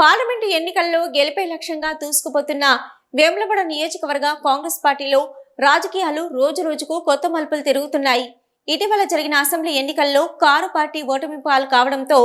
Parliament ఎన్నికల్లో గెలిపే లక్ష్యంగా దూసుకుపోతున్న వేములవాడ నియోజకవర్గ కాంగ్రెస్ పార్టీలో రాజకీయాలు రోజు రోజుకు కొత్త మలుపులు తిరుగుతున్నాయి. ఇటీవల జరిగిన అసెంబ్లీ ఎన్నికల్లో కారు పార్టీ ఓటమి పాలు కావడంతో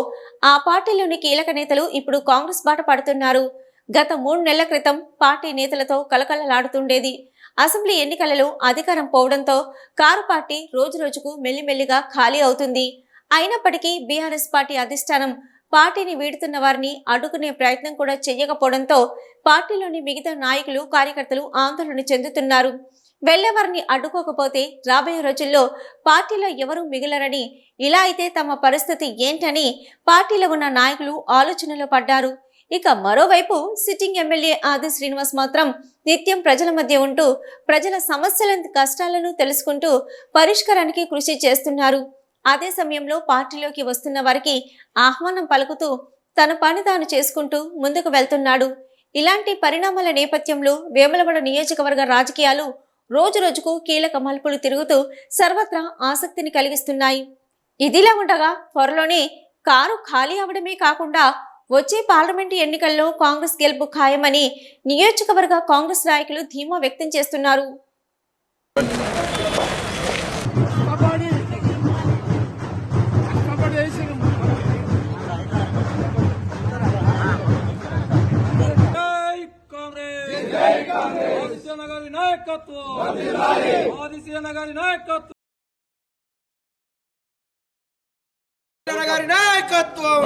ఆ పార్టీలోని కీలక నేతలు ఇప్పుడు కాంగ్రెస్ బాట పడుతున్నారు. గత మూడు నెలల క్రితం పార్టీ నేతలతో కలకలలాడుతుండేది అసెంబ్లీ ఎన్నికలలో అధికారం పోవడంతో కారు పార్టీ రోజు రోజుకు మెల్లిమెల్లిగా ఖాళీ అవుతుంది. అయినప్పటికీ బీఆర్ఎస్ పార్టీ అధిష్టానం పార్టీని వీడుతున్న వారిని అడ్డుకునే ప్రయత్నం కూడా చేయకపోవడంతో పార్టీలోని మిగతా నాయకులు కార్యకర్తలు ఆందోళన చెందుతున్నారు. వెళ్ళేవారిని అడ్డుకోకపోతే రాబోయే రోజుల్లో పార్టీలో ఎవరూ మిగిలరని ఇలా అయితే తమ పరిస్థితి ఏంటని పార్టీలో ఉన్న నాయకులు ఆలోచనలో పడ్డారు. ఇక మరోవైపు సిట్టింగ్ ఎమ్మెల్యే ఆది శ్రీనివాస్ మాత్రం నిత్యం ప్రజల మధ్య ఉంటూ ప్రజల సమస్యలను కష్టాలను తెలుసుకుంటూ పరిష్కారానికి కృషి చేస్తున్నారు. అదే సమయంలో పార్టీలోకి వస్తున్న వారికి ఆహ్వానం పలుకుతూ తన పని తాను చేసుకుంటూ ముందుకు వెళ్తున్నాడు. ఇలాంటి పరిణామాల నేపథ్యంలో వేములవాడ నియోజకవర్గ రాజకీయాలు రోజు రోజుకు కీలక మలుపులు తిరుగుతూ సర్వత్రా ఆసక్తిని కలిగిస్తున్నాయి. ఇదిలా ఉండగా త్వరలోనే కారు ఖాళీ అవడమే కాకుండా వచ్చే పార్లమెంటు ఎన్నికల్లో కాంగ్రెస్ గెలుపు ఖాయమని నియోజకవర్గ కాంగ్రెస్ నాయకులు ధీమా వ్యక్తం చేస్తున్నారు. కాంగ్రెస్ జై నాయకత్వం. ఆదిత్య నగరి నాయకత్వం. గారి నాయకత్వం.